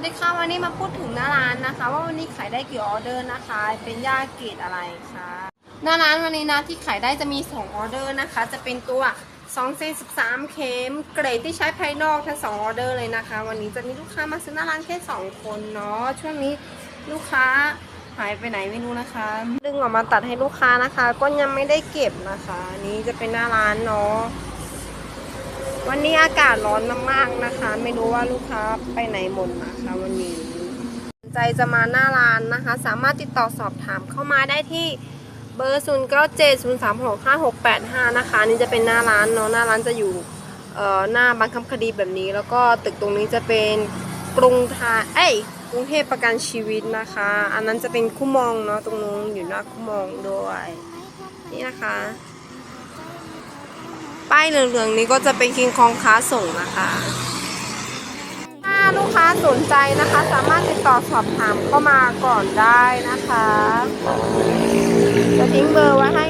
วัสดีค่ะวันนี้มาพูดถึงหน้าร้านนะคะ ว่าวันนี้ขายได้กี่ออเดอร์นะคะ เป็นย่าเกรดอะไรคะหน้าร้านวันนี้นะที่ขายได้จะมี 2 ออเดอร์นะคะ จะเป็นตัว2เซน13 เข็มเกรดที่ใช้ภายนอกทั้ง2ออเดอร์เลยนะคะ วันนี้จะมีลูกค้ามาซื้อหน้าร้านแค่ 2 คนเนาะช่วงนี้ลูกค้าหายไปไหนไม่รู้นะคะ ดึงออกมาตัดให้ลูกค้านะคะ ก็ยังไม่ได้เก็บนะคะ นี้จะเป็นหน้าร้านเนาะ วันนี้อากาศร้อนมากๆนะคะ ไม่รู้ว่าลูกค้าไปไหนหมดนะคะวันนี้สนใจจะมาหน้าร้านนะคะ สามารถติดต่อสอบถามเข้ามาได้ที่เบอร์ 0 9 7 0 3 6 5 6 8 5 นะคะ นี่จะเป็นหน้าร้านเนาะหน้าร้านจะอยู่เอ่อหน้าบางคำคดีแบบนี้ แล้วก็ตึกตรงนี้จะเป็นกรุงไทยเอ้ยกรุงเทพประกันชีวิตนะคะ อันนั้นจะเป็นคู่มองเนาะตรงนู้นอยู่หน้าคู่มองด้วย นี่นะคะ เหลืองๆนี้ก็จะเป็นคิงคองค้าส่งนะคะ ถ้าลูกค้าสนใจนะคะ สามารถติดต่อสอบถามเข้ามาก่อนได้นะคะ จะทิ้งเบอร์ไว้ให้